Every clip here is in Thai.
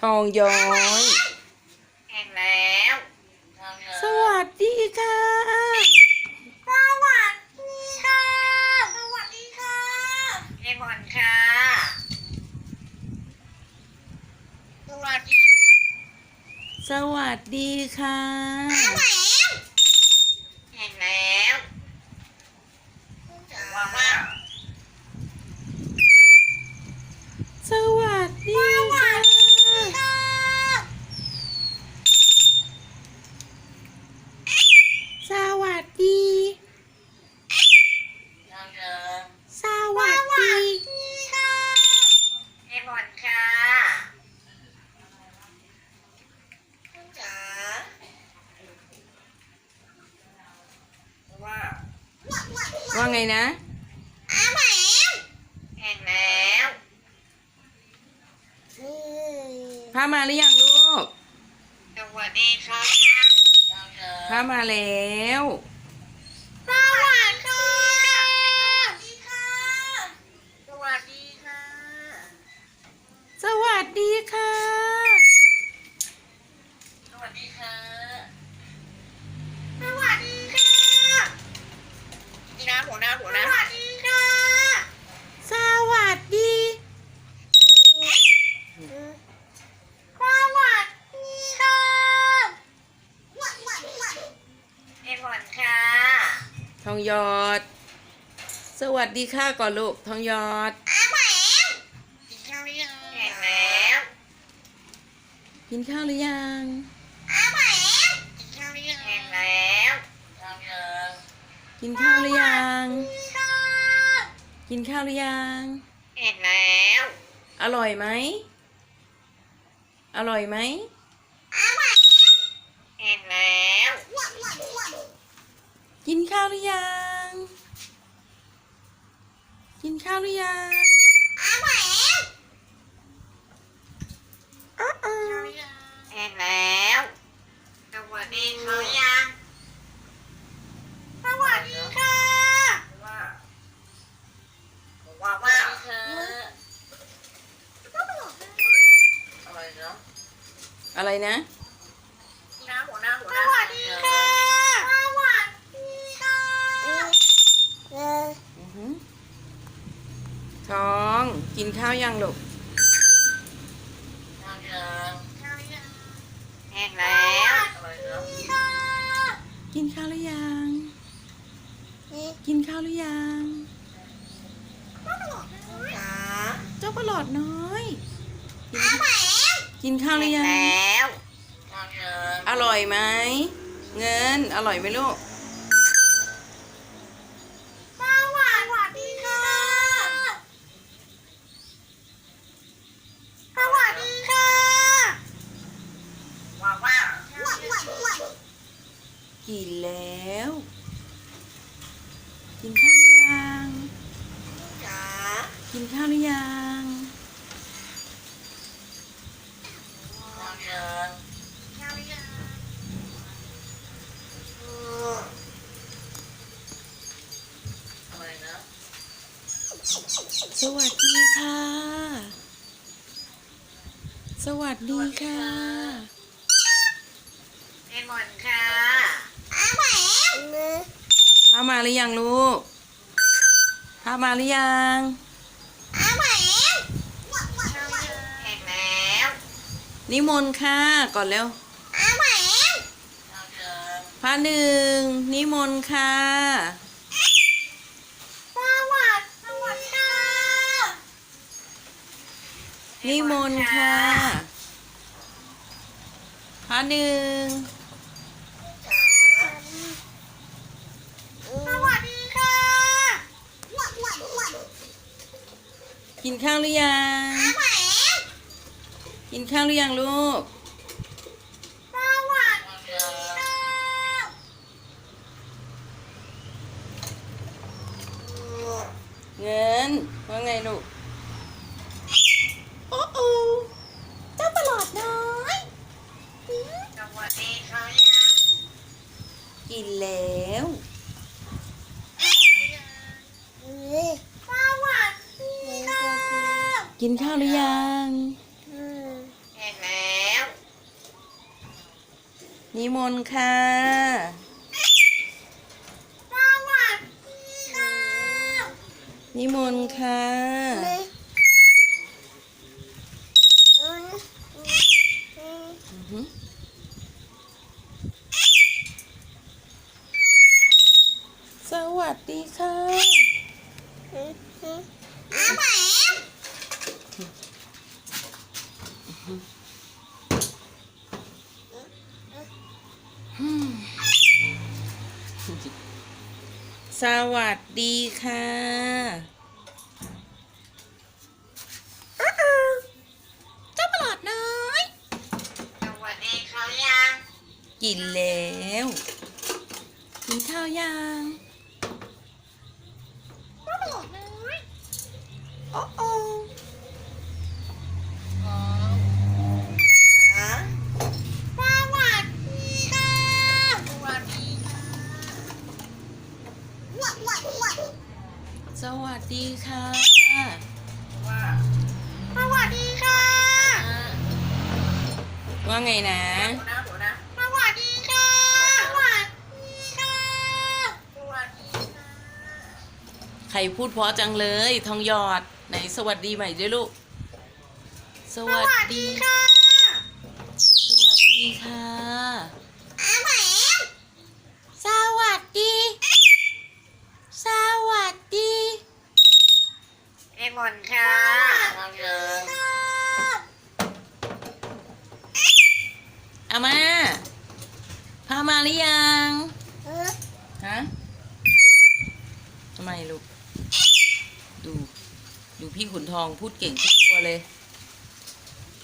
ทองย้อยแห้งแล้วทองย้อยสวัสดีค่ะ สวัสดีค่ะ สวัสดีค่ะเลมอนค่ะ สวัสดีสวัสดีค่ะ แห้งแล้วว่าว่า สวัสดีค่ะ สวัสดี ทองย้อย สวัสดี เลมอนค่ะจ๋าว่า ว่าไงนะแห้งแล้วพามาหรือยังลูกสวัสดีค่ะพามาแล้ว องหยอด สวัสดีค่ะก่อนลูกทองหยอดกินข้าวหรือยังแห้งแล้วกินข้าวหรือยังกินข้าวหรือยังแห้งแล้วยังยังกินข้าวหรือยัง กินข้าวหรือยังแห้งแล้ว อร่อยไหม อร่อยไหมแห้งแล้ว กินข้าวหรือยัง กินข้าวหรือยังอ้าวแห้งแล้วสวัสดีเขายังสวัสดีค่ะว่าว่าว่าอะไรเนาะอะไรนะ ทองกินข้าวยังลูกแห้งแล้วอะไรเนาะกินข้าวหรือยัง กินข้าวหรือยังจ๋าเจ้าประหลอดน้อย กินข้าวหรือยัง แล้ว อร่อยไหม เงิน อร่อยไหมลูก สวัสดีค่ะ สวัสดีค่ะว้าวว้าว กินแล้ว กินข้าวหรือยังจ๋ากินข้าวหรือยังสวัสดีค่ะ สวัสดีค่ะ เลมอนค่ะ พามาหรือยังลูกพามาหรือยังแห้งแล้วนิมนต์ค่ะก่อนเร็วพาหนึ่งนิมนต์ค่ะสวัสดีค่ะนิมนต์ค่ะพาหนึ่ง สวัสดีค่ะ กินข้าวหรือยัง กินข้าวหรือยังลูกสวัสดีค่ะเงินว่าไงลูก โอ้โอ้เจ้าประหลอดน้อยสวัสดีเขายังกินแล้ว สวัสดีค่ะ กินข้าวหรือยังเห็นแล้นิมนต์ค่ะสวัสดีค่ะนิมนต์ค่ะอือหือสวัสดีค่ะอาแหม สวัสดีค่ะ เจ้าประหลาดน้อย สวัสดีเขายัง กินแล้ว กินข้าวยัง ไงนะนะหัวนะสวัสดีค่ะสวัสดีค่ะสวัสดีค่ะใครพูดเพราะจังเลยทองหยอดไหนสวัสดีใหม่ด้วยลูก สสวัวัสสดีดี ค่ะสวัสดีค่ะ อาแหมสวัสดี สวัสดี เอกมนค่ะน้องเลิง อามาพามาหรือยัง ฮะทำ ไมลูก ดู ดูพี่ขุนทองพูดเก่งทุกตัวเลย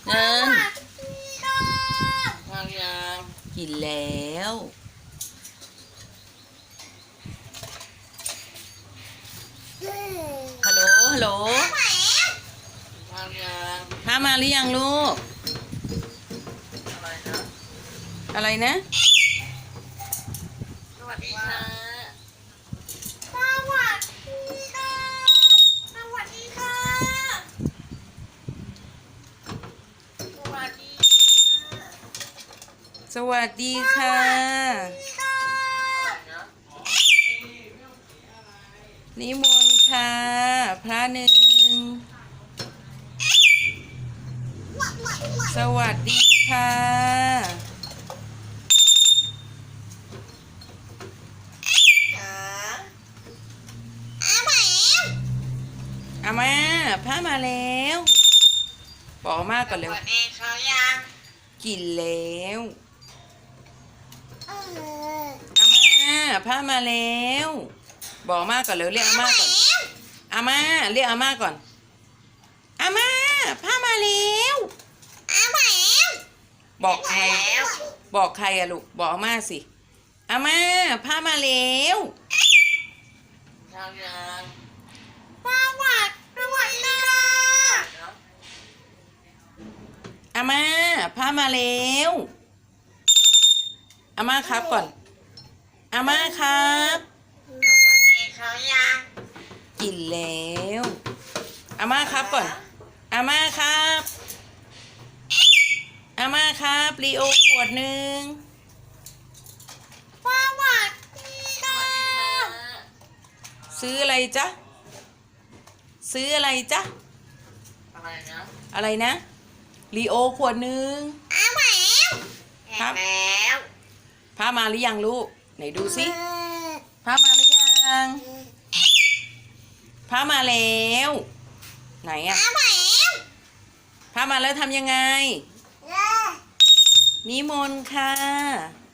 เงินน้องเลิงกินแล้ว ฮัลโหล ฮัลโหลน้องเลิงพามาหรือยังลูก อะไรนะ อะไรนะ สวัสดีค่ะสวัสดีค่ะสวัสดีค่ะสวัสดี สวัสดีค่ะค่ะ นิมนต์ค่ะ พระหนึ่ง สวัสดีค่ะค่ะอาแหมอามาพระมาแล้ว บอกอามาก่อนเร็วสวัสดีเขายัง กินแล้วเอออามาพระมาแล้ว บอกอามาก่อนเร็วเรียกอามาก่อนอามาเรียกอามาก่อนอามาพระมาแล้วอาแหมบอกใครแล้วบอกใครอะลูกบอกอาม่าสิอาม่าพามาแล้วเขายังสวัสดีสวัสดีค่ะอาม่าพามาแล้ว อาม่าครับก่อน อาม่าครับ สวัสดีเขายังกินแล้ว อาม่าครับก่อน อาม่าครับ อาม่าครับรีโอขวดหนึ่งสวัสดีค่ะซื้ออะไรจ๊ะ ซื้ออะไรจ๊ะ อะไรนะอะไรนะรีโอขวดหนึ่งอาแหมครับเห็นแล้ว พามาหรือยังลูก ไหนดูสิพามาหรือยังพามาแล้ว ไหนอะอาแหมพามาแล้วทำยังไงนิมนต์ค่ะสวัสดี